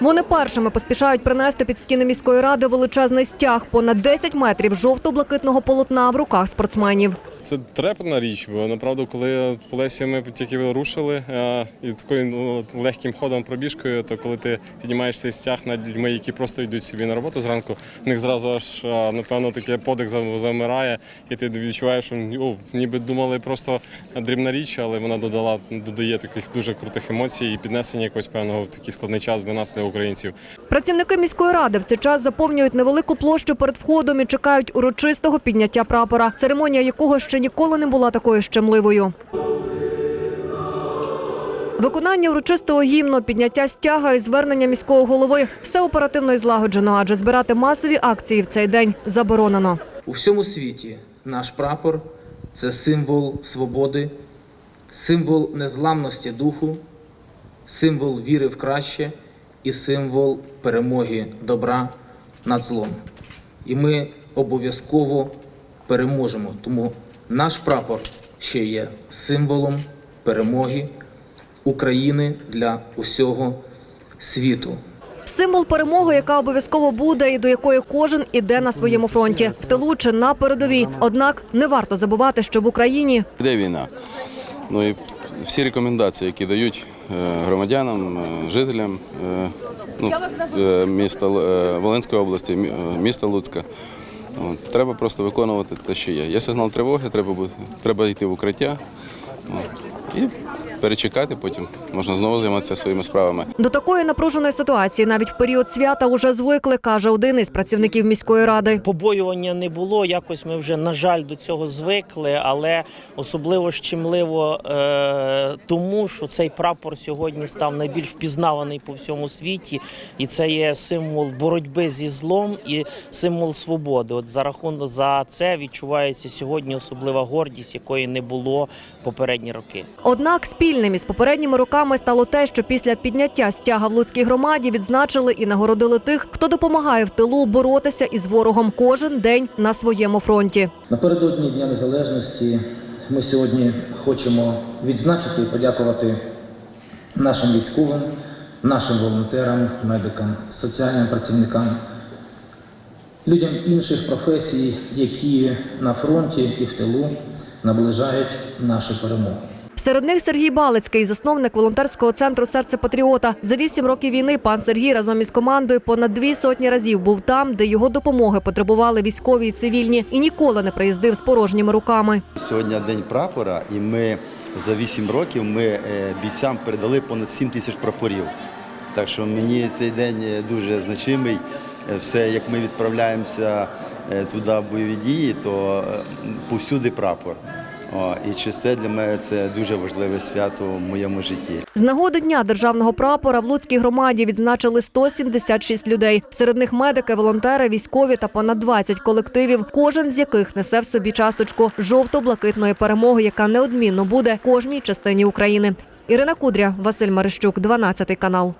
Вони першими поспішають принести під стіни міської ради величезний стяг понад 10 метрів жовто-блакитного полотна в руках спортсменів. Це трепна річ, бо направду, коли по Лесі ми тільки рушили і такою ну, легким ходом пробіжкою, то коли ти піднімаєш цей стяг над людьми, які просто йдуть собі на роботу зранку, в них зразу аж напевно таке подих зам- замирає, і ти відчуваєш, що о, ніби думали просто дрібна річ, але вона додала додає таких дуже крутих емоцій і піднесення якогось певного в такий складний час для нас, для українців. Працівники міської ради в цей час заповнюють невелику площу перед входом і чекають урочистого підняття прапора, церемонія якого ще ніколи не була такою щемливою. Виконання урочистого гімну, підняття стяга і звернення міського голови все оперативно і злагоджено, адже збирати масові акції в цей день заборонено. У всьому світі наш прапор це символ свободи, символ незламності духу, символ віри в краще і символ перемоги добра над злом. І ми обов'язково переможемо. Тому наш прапор ще є символом перемоги України для усього світу. Символ перемоги, яка обов'язково буде і до якої кожен іде на своєму фронті в тилу чи на передовій. Однак не варто забувати, що в Україні Йде війна. Ну і всі рекомендації, які дають е, громадянам, е, жителям е, ну, міста Волинської області, міста Луцька. Треба просто виконувати те, що є. Є сигнал тривоги, треба, треба йти в укриття і перечекати, потім можна знову займатися своїми справами. До такої напруженої ситуації навіть в період свята уже звикли, каже один із працівників міської ради. Побоювання не було. Якось ми вже, на жаль, до цього звикли, але особливо щемливо е, тому, що цей прапор сьогодні став найбільш впізнаваний по всьому світі, і це є символ боротьби зі злом і символ свободи. От за рахунок за це відчувається сьогодні особлива гордість, якої не було попередні роки. Однак спільним із попередніми роками стало те, що після підняття стяга в Луцькій громаді відзначили і нагородили тих, хто допомагає в тилу боротися із ворогом кожен день на своєму фронті. Напередодні Дня Незалежності ми сьогодні хочемо відзначити і подякувати нашим військовим, нашим волонтерам, медикам, соціальним працівникам, людям інших професій, які на фронті і в тилу наближають нашу перемогу. Серед них Сергій Балицький, засновник волонтерського центру Серце Патріота. За вісім років війни пан Сергій разом із командою понад дві сотні разів був там, де його допомоги потребували військові і цивільні, і ніколи не приїздив з порожніми руками. Сьогодні день прапора, і ми за 8 років ми е, бійцям передали понад 7 тисяч прапорів. Так що мені цей день е, дуже значимий. Е, Все, як ми відправляємося туди в бойові дії, то повсюди прапор. О, і чисте для мене це дуже важливе свято в моєму житті. З нагоди дня державного прапора в Луцькій громаді відзначили 176 людей. Серед них медики, волонтери, військові та понад 20 колективів, кожен з яких несе в собі часточку жовто-блакитної перемоги, яка неодмінно буде кожній частині України. Ірина Кудря, Василь Марищук, 12 канал.